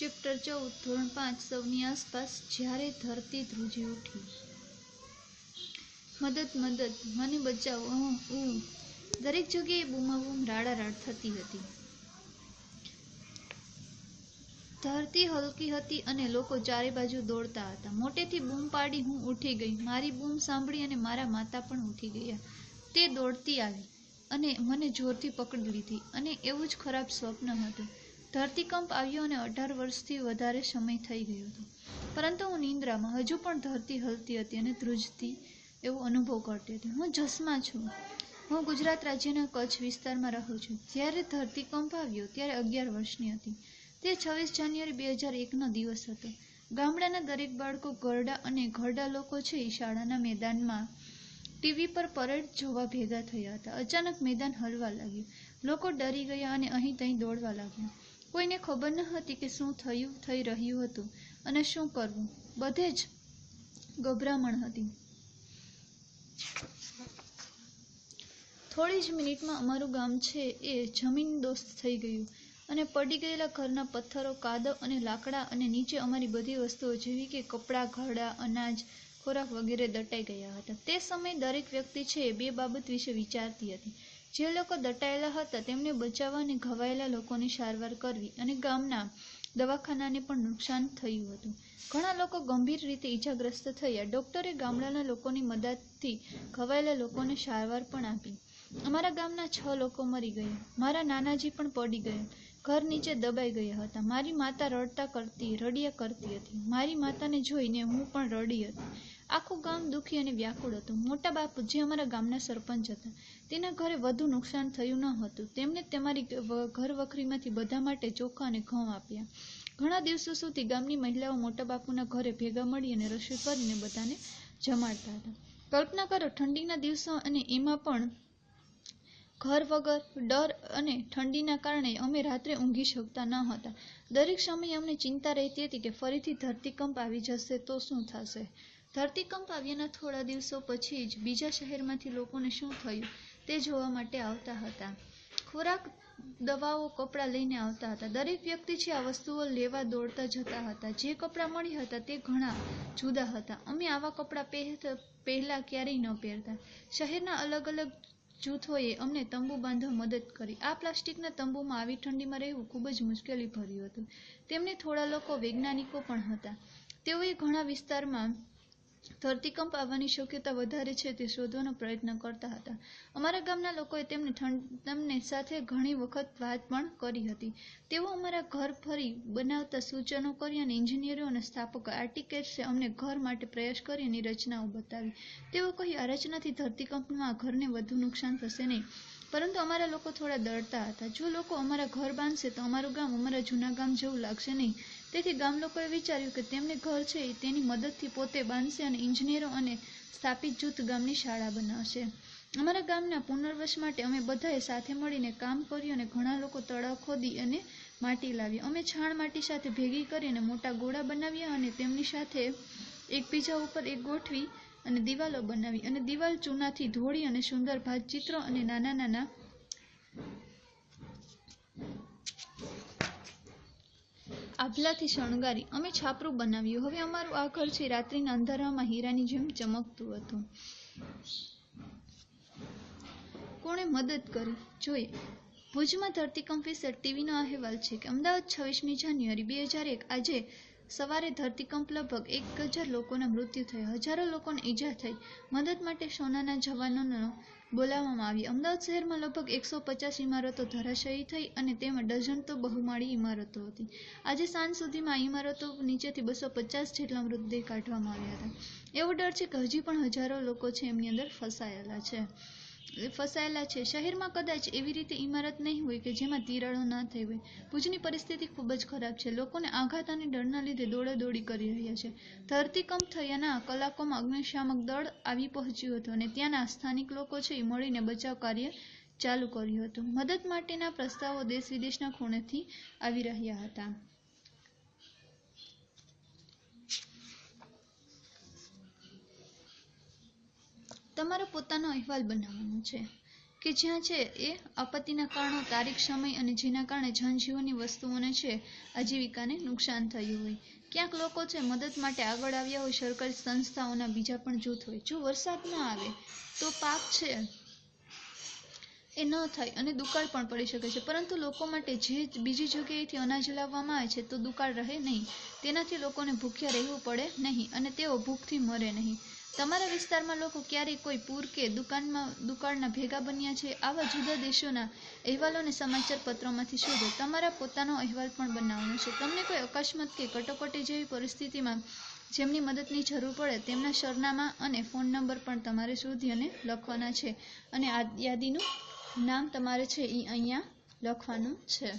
Chapter ચૌદ, ધોરણ પાંચ સૌની આસપાસ જ્યારે ધરતી ધ્રુજી ઉઠી. મદદ મદદ, મને બચાવો. હું દરેક જગ્યાએ બૂમાબૂમ રાડારાડ થતી હતી. ધરતી હલકી હતી અને લોકો ચારે બાજુ દોડતા હતા. મોટેથી બૂમ પાડી હું ઉઠી ગઈ. મારી બૂમ સાંભળી અને મારા માતા પણ ઉઠી ગયા. તે દોડતી આવી અને મને જોરથી પકડી લીધી અને એવું જ ખરાબ સ્વપ્ન હતું. ધરતીકંપ આવ્યો અને અઢાર વર્ષથી વધારે સમય થઈ ગયો હતો. પરંતુ હું નિંદ્રામાં હજુ પણ ધરતી હલતી હતી અને ધ્રુજતી એવો અનુભવ કરતી હતી. હું જસમાં છું. હું ગુજરાત રાજ્યના કચ્છ વિસ્તારમાં રહું છું. જ્યારે ધરતીકંપ આવ્યો ત્યારે અગિયાર વર્ષની હતી. તે છવ્વીસ જાન્યુઆરી બે હજાર એકનો દિવસ હતો. ગામડાના દરેક બાળકો ગરડા અને ઘરડા લોકો છે એ શાળાના મેદાનમાં ટીવી પર પરેડ જોવા ભેગા થયા હતા. અચાનક મેદાન હલવા લાગ્યું. લોકો ડરી ગયા અને અહીં ત્યાં દોડવા લાગ્યા. કોઈને ખબર ન હતી કે શું થયું, થઈ રહ્યું હતું અને શું કરવું. બધે જ ગભરામણ હતી. થોડી જ મિનિટમાં અમારું ગામ છે એ જમીન દોસ્ત થઈ ગયું અને પડી ગયેલા ઘરના પથ્થરો, કાદવ અને લાકડા અને નીચે અમારી બધી વસ્તુઓ જેવી કે કપડાં, ઘડા, અનાજ, ખોરાક વગેરે દટાઈ ગયા હતા. તે સમયે દરેક વ્યક્તિ છે એ બે બાબત વિશે વિચારતી હતી. જે લોકો દટાયેલા હતા, તેમને બચાવવા અને ઘવાયેલા લોકોની સારવાર કરવી અને ગામના દવાખાનાને પણ નુકસાન થયું હતું. ઘણા લોકો ગંભીર રીતે ઈજાગ્રસ્ત થયા. ડોક્ટરે ગામડાના લોકોની મદદથી ઘવાયેલા લોકોને સારવાર પણ આપી. અમારા ગામના છ લોકો મરી ગયા. મારા નાનાજી પણ પડી ગયા. ઘર નીચે દબાઈ ગયા હતા. મારી માતા રડતા કરતી, રડિયા કરતી હતી. મારી માતાને જોઈને હું પણ રડી હતી. આખું ગામ દુઃખી અને વ્યાકુળ હતું. મોટા બાપુ જે અમારા ગામના સરપંચ હતા, તેના ઘરે વધુ નુકસાન થયું ન હતું. તેમણે તમારી ઘર વખરીમાંથી બધા માટે ચોખા અને ઘઉં આપ્યા. ઘણા દિવસો સુધી ગામની મહિલાઓ મોટા બાપુના ઘરે ભેગા મળી અને રસોઈ કરીને બધાને જમાડતા હતા. કલ્પના કરો, ઠંડીના દિવસો અને એમાં પણ ઘર વગર ડર અને ઠંડીના કારણે અમે રાત્રે ઊંઘી શકતા ન હતા. દરેક સમયે અમને ચિંતા રહેતી હતી કે ફરીથી ધરતીકંપ આવી જશે તો શું થશે? ધરતીકંપ આવ્યાના થોડા દિવસો પછી જ બીજા શહેરમાંથી લોકોને શું થયું તે જોવા માટે આવતા હતા. ખોરાક, દવાઓ, કપડાં લઈને આવતા હતા. દરેક વ્યક્તિ છે આ વસ્તુઓ લેવા દોડતા જતા હતા, જે કપડાં મળી હતા તે ઘણા જુદા હતા. અમે આવા કપડાં પહેરતા પહેલાં ક્યારેય ન પહેરતા. શહેરના અલગ અલગ જૂથોએ અમને તંબુ બાંધવા મદદ કરી. આ પ્લાસ્ટિકના તંબુમાં આવી ઠંડીમાં રહેવું ખૂબ જ મુશ્કેલી ભર્યું હતું. તેમને થોડા લોકો વૈજ્ઞાનિકો પણ હતા. તેઓએ ઘણા વિસ્તારમાં ધરતીકંપ આવવાની શક્યતા વધારે છે તે શોધવાનો પ્રયત્ન કરતા હતા. અમારા ગામના લોકોએ તેમને તેમને સાથે ઘણી વખત વાત પણ કરી હતી. તેઓ અમારા ઘર ફરી બનાવતા સૂચનો કરી અને ઇન્જિનિયરો અને સ્થાપકો આર્ટિકેટ્સે અમને ઘર માટે પ્રયાસ કરી અને રચનાઓ બતાવી. તેઓ કહ્યું, આ રચનાથી ધરતીકંપમાં ઘરને વધુ નુકસાન થશે નહીં. પરંતુ અમારા લોકો થોડા ડરતા હતા. જો લોકો અમારા ઘર બાંધશે તો અમારું ગામ અમારા જૂના ગામ જેવું લાગશે નહીં. તેથી ગામ લોકોએ વિચાર્યું કે તેમને ઘર છે તેની મદદથી પોતે બાંધશે અને ઇજનેરો અને સ્થાપિત જૂથ ગામની શાળા બનાવશે. અમારા ગામના પુનર્વસ માટે અમે બધાએ સાથે મળીને કામ કર્યું અને ઘણા લોકો તળાવ ખોદી અને માટી લાવી અમે છાણ માટી સાથે ભેગી કરીને મોટા ગોળા બનાવ્યા અને તેમની સાથે એકબીજા ઉપર એક ગોઠવી અને દિવાલો બનાવી અને દિવાલ ચૂનાથી ધોળી અને સુંદર ભાતચિત્રો અને નાના નાના આભલાથી શણગારી અમે છાપરું બનાવ્યું. હવે અમારું આ ઘર છે રાત્રિના અંધારામાં હીરાની જેમ ચમકતું હતું. કોણે મદદ કરી? જોઈએ. ભુજમાં ધરતીકંપ વિશે ટીવીનો અહેવાલ છે કે અમદાવાદ છવ્વીસમી જાન્યુઆરી બે હજાર એક આજે સવારે ધરતીકંપ લગભગ એક હજાર લોકોના મૃત્યુ થયા. હજારો લોકોને ઈજા થઈ. મદદ માટે સોનાના જવાનોનો બોલાવવામાં આવી. અમદાવાદ શહેરમાં લગભગ એકસો પચાસ ઇમારતો ધરાશાયી થઈ અને તેમાં ડઝન તો બહુમાળી ઇમારતો હતી. આજે સાંજ સુધીમાં આ ઇમારતો નીચેથી બસો પચાસ જેટલા મૃતદેહ કાઢવામાં આવ્યા હતા. એવો ડર છે કે હજી પણ હજારો લોકો છે એમની અંદર ફસાયેલા છે. ફસાયેલા છે. શહેરમાં કદાચ એવી રીતે ઇમારત નહીં હોય કે જેમાં તિરાડો ના થઈ હોય. ભુજની પરિસ્થિતિ ખૂબ જ ખરાબ છે. લોકોને આઘાત અને ડરના લીધે દોડાદોડી કરી રહ્યા છે. ધરતીકંપ થયાના કલાકોમાં અગ્નિશામક દળ આવી પહોંચ્યું હતું અને ત્યાંના સ્થાનિક લોકો છે એ મળીને બચાવ કાર્ય ચાલુ કર્યું હતું. મદદ માટેના પ્રસ્તાવો દેશ વિદેશના ખૂણેથી આવી રહ્યા હતા. તમારો પોતાનો અહેવાલ બનાવવાનો છે કે જ્યાં છે એ આપત્તિના કારણો, તારીખ, સમય અને જેના કારણે જનજીવનની વસ્તુઓને છે આજીવિકાને નુકસાન થયું હોય. ક્યાંક લોકો છે મદદ માટે આગળ આવ્યા હોય, સરકારી સંસ્થાઓના બીજા પણ જૂથ હોય. જો વરસાદ ના આવે, તો પાક છે એ ન થાય અને દુકાળ પણ પડી શકે છે. પરંતુ લોકો માટે જે બીજી જગ્યાએથી અનાજ લાવવામાં આવે છે, તો દુકાળ રહે નહીં. તેનાથી લોકોને ભૂખ્યા રહેવું પડે નહીં અને તેઓ ભૂખથી મરે નહીં. તમારા વિસ્તારમાં લોકો ક્યારેય કોઈ પૂર કે દુકાનમાં, દુકાળના ભેગા બન્યા છે? આવા જુદા દેશોના અહેવાલોને સમાચાર પત્રોમાંથી શોધો. તમારા પોતાનો અહેવાલ પણ બનાવવાનો છે. તમને કોઈ અકસ્માત કે કટોકટી જેવી પરિસ્થિતિમાં જેમની મદદની જરૂર પડે, તેમના સરનામા અને ફોન નંબર પણ તમારે શોધી અને લખવાના છે. અને આ યાદીનું નામ તમારે છે એ અહીંયા લખવાનું છે.